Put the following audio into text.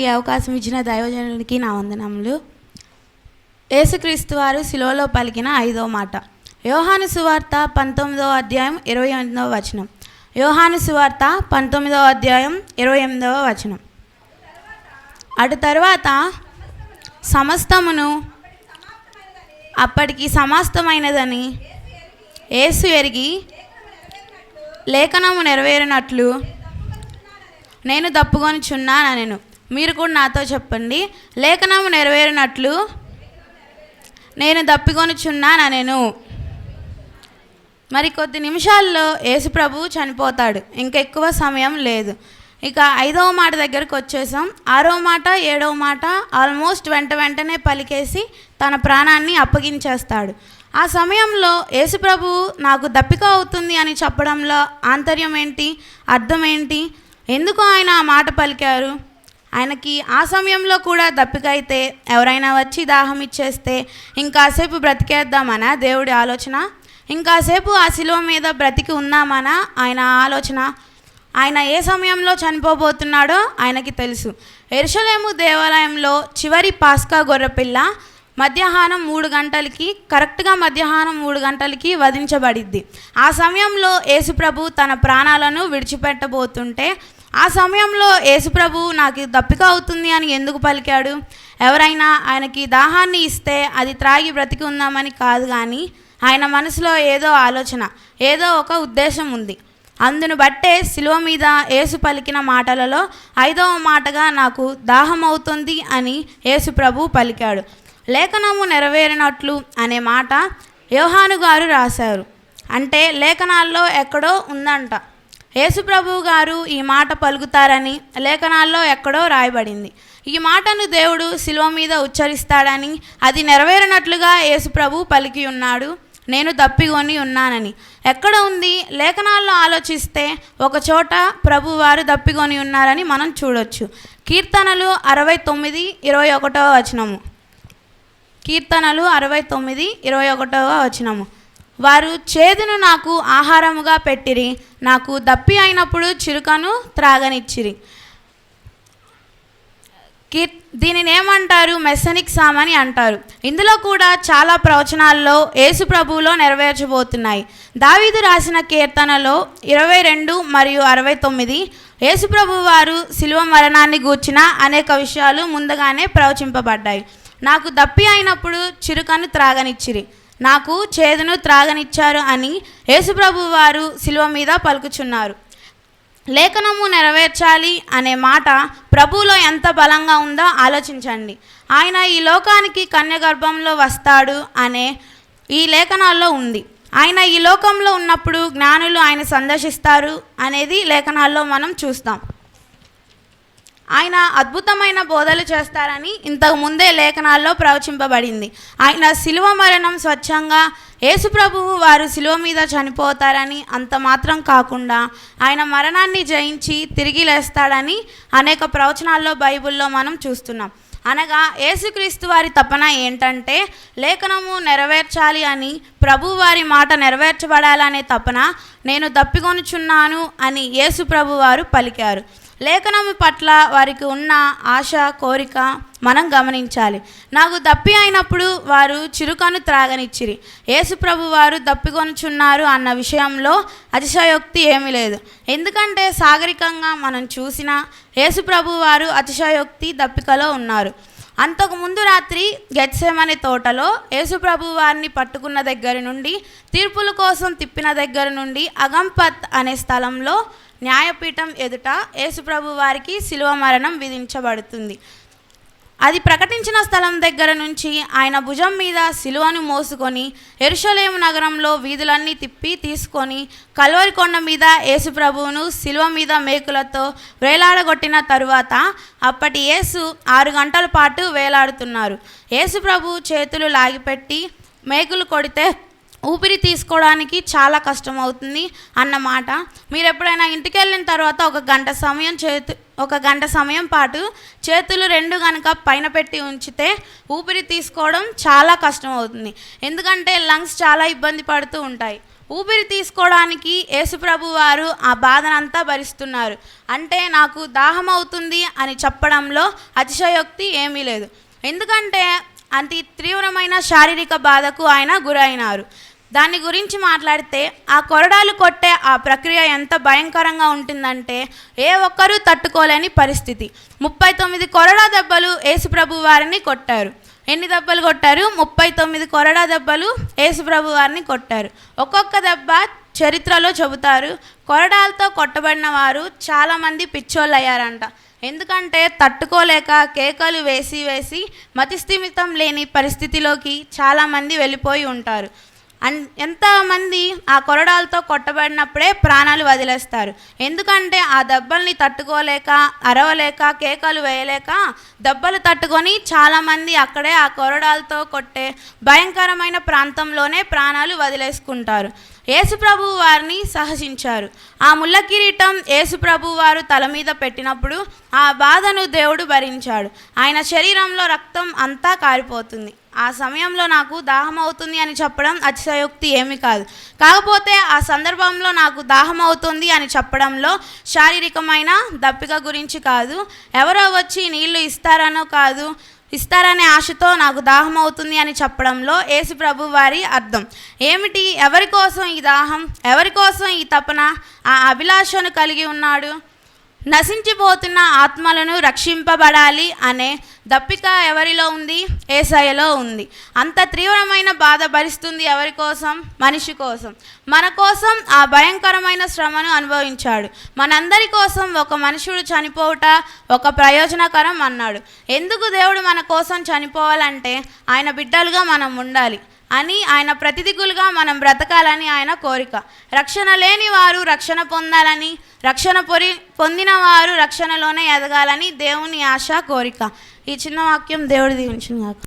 ఈ అవకాశం ఇచ్చిన దైవజనునికి నా వందనములు. యేసుక్రీస్తు వారు శిలోలో పలికిన ఐదో మాట. యోహాను సువార్త పంతొమ్మిదవ అధ్యాయం ఇరవై ఎనిమిదవ వచనం. యోహాను సువార్త పంతొమ్మిదవ అధ్యాయం ఇరవై ఎనిమిదవ వచనం. అటు తర్వాత సమస్తమును అప్పటికి సమస్తమైనదని ఏసు ఎరిగి లేఖనము నెరవేరినట్లు నేను తప్పుకొని చున్నాను నేను మీరు కూడా నాతో చెప్పండి. లేఖనము నెరవేరినట్లు నేను దప్పికొని చున్నాను నేను? మరి కొద్ది నిమిషాల్లో యేసుప్రభు చనిపోతాడు. ఇంకెక్కువ సమయం లేదు. ఇక ఐదవ మాట దగ్గరకు వచ్చేసాం. ఆరో మాట ఏడవ మాట ఆల్మోస్ట్ వెంట వెంటనే పలికేసి తన ప్రాణాన్ని అప్పగించేస్తాడు. ఆ సమయంలో యేసుప్రభు నాకు దప్పిక అవుతుంది అని చెప్పడంలో ఆంతర్యం ఏంటి అర్థం ఏంటి ఎందుకు ఆయన ఆ మాట పలికారు? ఆయనకి ఆ సమయంలో కూడా దప్పిక అయితే ఎవరైనా వచ్చి దాహం ఇచ్చేస్తే ఇంకాసేపు బ్రతికేద్దామనా దేవుడి ఆలోచన? ఇంకాసేపు ఆ శిలువ మీద బ్రతికి ఉందామనా ఆయన ఆలోచన? ఆయన ఏ సమయంలో చనిపోబోతున్నాడో ఆయనకి తెలుసు. ఎరుషలేము దేవాలయంలో చివరి పాస్కా గొర్రెపిల్ల మధ్యాహ్నం మూడు గంటలకి కరెక్ట్గా మధ్యాహ్నం మూడు గంటలకి వధించబడిద్ది. ఆ సమయంలో యేసుప్రభు తన ప్రాణాలను విడిచిపెట్టబోతుంటే ఆ సమయంలో యేసుప్రభు నాకు దప్పిక అవుతుంది అని ఎందుకు పలికాడు? ఎవరైనా ఆయనకి దాహాన్ని ఇస్తే అది త్రాగి బ్రతికి ఉందామని కాదు కానీ ఆయన మనసులో ఏదో ఆలోచన ఏదో ఒక ఉద్దేశం ఉంది. అందును బట్టే శిలువ మీద యేసు పలికిన మాటలలో ఐదవ మాటగా నాకు దాహం అవుతుంది అని యేసు ప్రభు పలికాడు. లేఖనము నెరవేరినట్లు అనే మాట యోహాను గారు రాశారు. అంటే లేఖనాల్లో ఎక్కడో ఉందంట. యేసుప్రభు గారు ఈ మాట పలుకుతారని లేఖనాల్లో ఎక్కడో రాయబడింది. ఈ మాటను దేవుడు శిలువ మీద ఉచ్చరిస్తాడని అది నెరవేరినట్లుగా యేసుప్రభు పలికి ఉన్నాడు. నేను తప్పికొని ఉన్నానని. ఎక్కడ ఉంది? లేఖనాల్లో ఆలోచిస్తే ఒకచోట ప్రభువారు తప్పికొని ఉన్నారని మనం చూడొచ్చు. కీర్తనలు అరవై తొమ్మిది ఇరవై ఒకటవ వచనము. కీర్తనలు అరవై తొమ్మిది ఇరవై ఒకటవ వచనము. వారు చేదును నాకు ఆహారముగా పెట్టిరి నాకు దప్పి అయినప్పుడు చిరుకను త్రాగనిచ్చిరి. కీర్ దీనిని ఏమంటారు మెసనిక్ సామ్ అని అంటారు. ఇందులో కూడా చాలా ప్రవచనాల్లో యేసు ప్రభువులో నెరవేర్చబోతున్నాయి. దావీదు రాసిన కీర్తనలో ఇరవై రెండు మరియు అరవై తొమ్మిది యేసుప్రభు వారు శిలువ మరణాన్ని గూర్చిన అనేక విషయాలు ముందుగానే ప్రవచింపబడ్డాయి. నాకు దప్పి అయినప్పుడు చిరుకను త్రాగనిచ్చిరి. నాకు చేదును త్రాగనిచ్చారు అని యేసుప్రభు వారు శిలువ మీద పలుకుచున్నారు. లేఖనము నెరవేర్చాలి అనే మాట ప్రభువులో ఎంత బలంగా ఉందో ఆలోచించండి. ఆయన ఈ లోకానికి కన్యగర్భంలో వస్తాడు అనే ఈ లేఖనాల్లో ఉంది. ఆయన ఈ లోకంలో ఉన్నప్పుడు జ్ఞానులు ఆయన సందర్శిస్తారు అనేది లేఖనాల్లో మనం చూస్తాం. ఆయన అద్భుతమైన బోధలు చేస్తారని ఇంతకు ముందే లేఖనాల్లో ప్రవచింపబడింది. ఆయన శిలువ మరణం స్వచ్ఛంగా యేసుప్రభువు వారు శిలువ మీద చనిపోతారని అంత మాత్రం కాకుండా ఆయన మరణాన్ని జయించి తిరిగి లేస్తాడని అనేక ప్రవచనాల్లో బైబిల్లో మనం చూస్తున్నాం. అనగా యేసుక్రీస్తు వారి తపన ఏంటంటే లేఖనము నెరవేర్చాలి అని ప్రభు వారి మాట నెరవేర్చబడాలనే తపన నేను తప్పికొనుచున్నాను అని యేసు ప్రభు వారు పలికారు. లేఖనం పట్ల వారికి ఉన్న ఆశ కోరిక మనం గమనించాలి. నాకు దప్పి అయినప్పుడు వారు చిరుకను త్రాగనిచ్చిరి. యేసుప్రభు వారు దప్పికొనుచున్నారు అన్న విషయంలో అతిశయోక్తి ఏమీ లేదు. ఎందుకంటే సాగరికంగా మనం చూసిన యేసుప్రభు వారు అతిశయోక్తి దప్పికలో ఉన్నారు. అంతకు ముందు రాత్రి గెత్సెమనే తోటలో యేసుప్రభు వారిని పట్టుకున్న దగ్గర నుండి తీర్పుల కోసం తిప్పిన దగ్గర నుండి అగంపత్ అనే స్థలంలో న్యాయపీఠం ఎదుట యేసుప్రభు వారికి శిలువ మరణం విధించబడుతుంది. అది ప్రకటించిన స్థలం దగ్గర నుంచి ఆయన భుజం మీద శిలువను మోసుకొని ఎరుషలేము నగరంలో వీధులన్నీ తిప్పి తీసుకొని కల్వరి కొండ మీద యేసుప్రభువును శిలువ మీద మేకులతో వేలాడగొట్టిన తరువాత అప్పటి యేసు ఆరు గంటల పాటు వేలాడుతున్నారు. యేసుప్రభు చేతులు లాగిపెట్టి మేకులు కొడితే ఊపిరి తీసుకోవడానికి చాలా కష్టం అవుతుంది అన్నమాట మీరు ఎప్పుడైనా ఇంటికి వెళ్ళిన తర్వాత ఒక గంట సమయం చేతు ఒక గంట సమయం పాటు చేతులు రెండు కనుక పైన పెట్టి ఉంచితే ఊపిరి తీసుకోవడం చాలా కష్టం అవుతుంది ఎందుకంటే లంగ్స్ చాలా ఇబ్బంది పడుతూ ఉంటాయి. ఊపిరి తీసుకోవడానికి యేసుప్రభు వారు ఆ బాధనంతా భరిస్తున్నారు. అంటే నాకు దాహం అవుతుంది అని చెప్పడంలో అతిశయోక్తి ఏమీ లేదు. ఎందుకంటే అతి తీవ్రమైన శారీరక బాధకు ఆయన గురైనారు. దాని గురించి మాట్లాడితే ఆ కొరడాలు కొట్టే ఆ ప్రక్రియ ఎంత భయంకరంగా ఉంటుందంటే ఏ ఒక్కరూ తట్టుకోలేని పరిస్థితి. ముప్పై తొమ్మిది కొరడా దెబ్బలు యేసుప్రభు వారిని కొట్టారు. ఎన్ని దెబ్బలు కొట్టారు? ముప్పై తొమ్మిది కొరడా దెబ్బలు యేసుప్రభు వారిని కొట్టారు. ఒక్కొక్క దెబ్బ చరిత్రలో చెబుతారు. కొరడాలతో కొట్టబడిన వారు చాలామంది పిచ్చోళ్ళు అయ్యారంట ఎందుకంటే తట్టుకోలేక కేకలు వేసి వేసి మతిస్థిమితం లేని పరిస్థితిలోకి చాలామంది వెళ్ళిపోయి ఉంటారు. అన్ ఎంతమంది ఆ కొరడాలతో కొట్టబడినప్పుడే ప్రాణాలు వదిలేస్తారు. ఎందుకంటే ఆ దెబ్బల్ని తట్టుకోలేక అరవలేక కేకలు వేయలేక దెబ్బలు తట్టుకొని చాలామంది అక్కడే ఆ కొరడాలతో కొట్టే భయంకరమైన ప్రాంతంలోనే ప్రాణాలు వదిలేసుకుంటారు. యేసుప్రభు వారిని సహసించారు. ఆ ముళ్ళ కిరీటం యేసుప్రభు వారు తల మీద పెట్టినప్పుడు ఆ బాధను దేవుడు భరించాడు. ఆయన శరీరంలో రక్తం అంతా కారిపోతుంది. ఆ సమయంలో నాకు దాహం అవుతుంది అని చెప్పడం అతిశయోక్తి ఏమీ కాదు. కాకపోతే ఆ సందర్భంలో నాకు దాహం అవుతుంది అని చెప్పడంలో శారీరకమైన దప్పిక గురించి కాదు. ఎవరో వచ్చి నీళ్ళు ఇస్తారనో కాదు ఇస్తారనే ఆశతో నాకు దాహం అవుతుంది అని చెప్పడంలో యేసు ప్రభు వారి అర్థం. ఏమిటి? ఎవరి కోసం ఈ దాహం? ఎవరి కోసం ఈ తపన? ఆ అభిలాషను కలిగి ఉన్నాడు? నశించిపోతున్న ఆత్మలను రక్షింపబడాలి అనే దప్పిక ఎవరిలో ఉంది? ఏసయ్యలో ఉంది. అంత తీవ్రమైన బాధ భరిస్తుంది ఎవరి కోసం? మనిషి కోసం. మన కోసం ఆ భయంకరమైన శ్రమను అనుభవించాడు. మనందరి కోసం ఒక మనుషుడు చనిపోవుట ఒక ప్రయోజనకరం అన్నాడు. ఎందుకు దేవుడు మన కోసం చనిపోవాలంటే ఆయన బిడ్డలుగా మనం ఉండాలి. అని ఆయన ప్రతిదిగులుగా మనం బ్రతకాలని ఆయన కోరిక. రక్షణ లేని వారు రక్షణ పొందాలని రక్షణ పొరి పొందిన వారు రక్షణలోనే ఎదగాలని దేవుని ఆశ కోరిక. ఈ చిన్న వాక్యం దేవుడు దీవించిన కాక